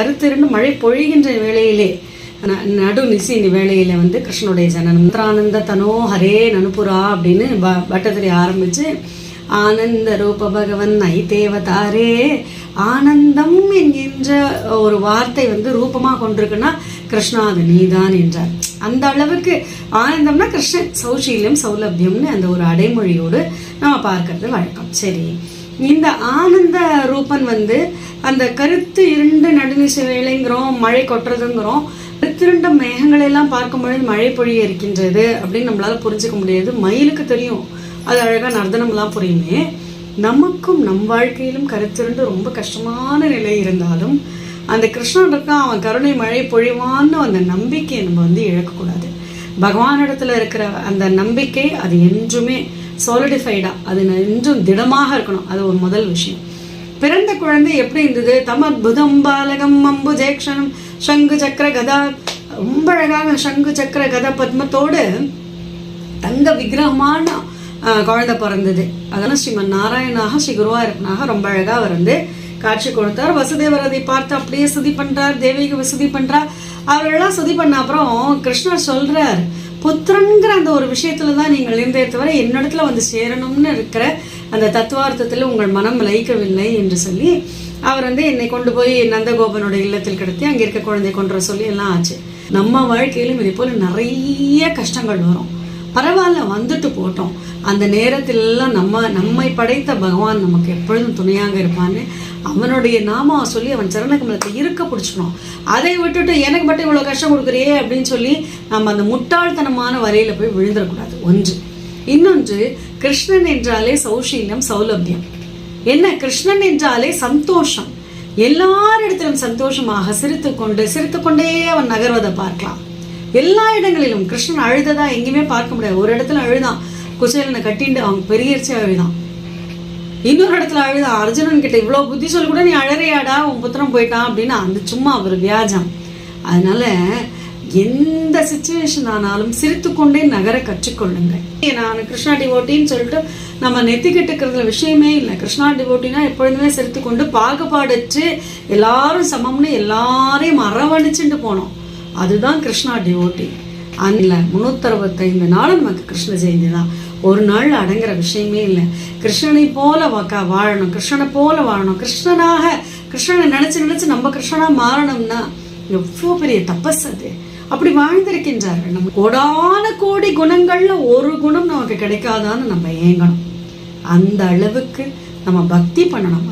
கருத்திருந்து மழை பொழிகின்ற வேளையிலே நடு நிசி வேளையில வந்து கிருஷ்ணனுடைய ஜனனம். மந்திரானந்த தனோ ஹரே நனுபுரா அப்படின்னு ப- பட்டத்திரி ஆரம்பிச்சு ஆனந்த ரூப பகவன் ஐ தேவதாரே ஆனந்தம் என்கின்ற ஒரு வார்த்தை வந்து ரூபமாக கொண்டிருக்குன்னா கிருஷ்ணா அது நீதான் என்றார். அந்த அளவுக்கு ஆனந்தம்னா கிருஷ்ணன் சௌஷீல்யம் சௌலபியம்னு அந்த ஒரு அடைமொழியோடு நம்ம பார்க்கறது வழக்கம். சரி. இந்த ஆனந்த ரூபன் வந்து அந்த கருத்து இருண்ட நடுநிசை வேலைங்கிறோம் மழை கொட்டுறதுங்கிறோம் கருத்திருண்ட மேகங்களை எல்லாம் பார்க்கும் பொழுது மழை பொழிய இருக்கின்றது அப்படின்னு நம்மளால புரிஞ்சுக்க முடியாது. மயிலுக்கு தெரியும். அது அழகா நர்தனம்லாம் புரியுமே. நமக்கும் நம் வாழ்க்கையிலும் கருத்திருண்டு ரொம்ப கஷ்டமான நிலை இருந்தாலும் அந்த கிருஷ்ணன் இருக்கான் அவன் கருணை மழை பொழிவான்னு அந்த நம்பிக்கையை நம்ம வந்து இழக்கக்கூடாது. பகவானிடத்துல இருக்கிற அந்த நம்பிக்கை அது என்றுமே சாலிடிஃபைடா அது என்றும் திடமாக இருக்கணும். அது ஒரு முதல் விஷயம். பிறந்த குழந்தை எப்படி இருந்தது? தமத்புதம் பாலகம் அம்பு ஜெயக்ஷணம் சங்கு சக்கர கதா. ரொம்ப அழகாக சங்கு சக்கர கதா பத்மத்தோடு தங்க விக்கிரகமான குழந்த குழந்தை பிறந்தது. அதனால் ஸ்ரீமன் நாராயணாக ஸ்ரீ குருவாயிருப்பனாக ரொம்ப அழகாக அவர் வந்து காட்சி கொடுத்தார். வசுதேவர் அதை பார்த்து அப்படியே சுதி பண்ணுறார் தேவிக்கு வசதி பண்ணுறார் அவரெல்லாம் சுதி பண்ண அப்புறம் கிருஷ்ணர் சொல்கிறார் புத்திரங்கிற அந்த ஒரு விஷயத்துல தான் நீங்கள் இருந்தே தவிர என்னிடத்துல வந்து சேரணும்னு இருக்கிற அந்த தத்துவார்த்தத்தில் உங்கள் மனம் லயிக்கவில்லை என்று சொல்லி அவர் வந்து என்னை கொண்டு போய் நந்தகோபனுடைய இல்லத்தில் கிடத்தி அங்கே இருக்க குழந்தை கொன்ற சொல்லி எல்லாம் ஆச்சு. நம்ம வாழ்க்கையிலும் இதே போல் நிறைய கஷ்டங்கள் வரும். பரவாயில்ல வந்துட்டு போட்டோம். அந்த நேரத்திலெல்லாம் நம்ம நம்மை படைத்த பகவான் நமக்கு எப்பொழுதும் துணையாக இருப்பான்னு அவனுடைய நாமாவை சொல்லி அவன் சரணகமலத்தை இருக்க பிடிச்சிக்கணும். அதை விட்டுட்டு எனக்கு மட்டும் இவ்வளோ கஷ்டம் கொடுக்குறியே? அப்படின்னு சொல்லி நம்ம அந்த முட்டாள்தனமான வரையில் போய் விழுந்துடக்கூடாது. ஒன்று. இன்னொன்று கிருஷ்ணன் என்றாலே சௌஷீல்யம் சௌலபியம். என்ன? கிருஷ்ணன் என்றாலே சந்தோஷம். எல்லாரிடத்திலும் சந்தோஷமாக சிரித்துக்கொண்டு சிரித்துக்கொண்டே அவன் நகர்வதை பார்க்கலாம். எல்லா இடங்களிலும் கிருஷ்ணன் அழுததா எங்கேயுமே பார்க்க முடியாது. ஒரு இடத்துல அழுதான் குசேலனை கட்டிண்டு அவன் பெரியர்ச்சி அழுதான். இன்னொரு இடத்துல அழுதான் அர்ஜுனன் கிட்ட இவ்வளோ புத்தி சொல்லி கூட நீ அழறையாடா உன் புத்திரம் போயிட்டான் அப்படின்னு அந்த சும்மா ஒரு வியாஜம் அதனால எந்த சுச்சுவேஷன் ஆனாலும் சிரித்துக்கொண்டே நகர கற்றுக்கொள்ளுங்கள். நான் கிருஷ்ணா டிவோட்டின்னு சொல்லிட்டு நம்ம நெத்திக்கிட்டுக்கிறதுல விஷயமே இல்லை. கிருஷ்ணா டிவோட்டினா எப்பொழுதுமே சிரித்துக்கொண்டு பாகுபாடற்று எல்லாரும் சமம்னு எல்லாரையும் அரவணைச்சுட்டு போனோம். அதுதான் கிருஷ்ணா டிவோட்டி அதில் முன்னூத்தறுபத்தைந்து நாளும் நமக்கு கிருஷ்ண ஜெயந்தி தான். ஒரு நாள் அடங்குற விஷயமே இல்லை. கிருஷ்ணனை போல வாக்கா வாழணும். கிருஷ்ணனை போல வாழணும். கிருஷ்ணனாக கிருஷ்ணனை நினைச்சு நினைச்சு நம்ம கிருஷ்ணனா மாறணும்னா எவ்வளோ பெரிய தபஸ் அது. அப்படி வாழ்ந்திருக்கின்றார்கள். நம்ம கோடான கோடி குணங்கள்ல ஒரு குணம் நமக்கு கிடைக்காதான்னு நம்ம ஏங்கணும். அந்த அளவுக்கு நம்ம பக்தி பண்ணணும்.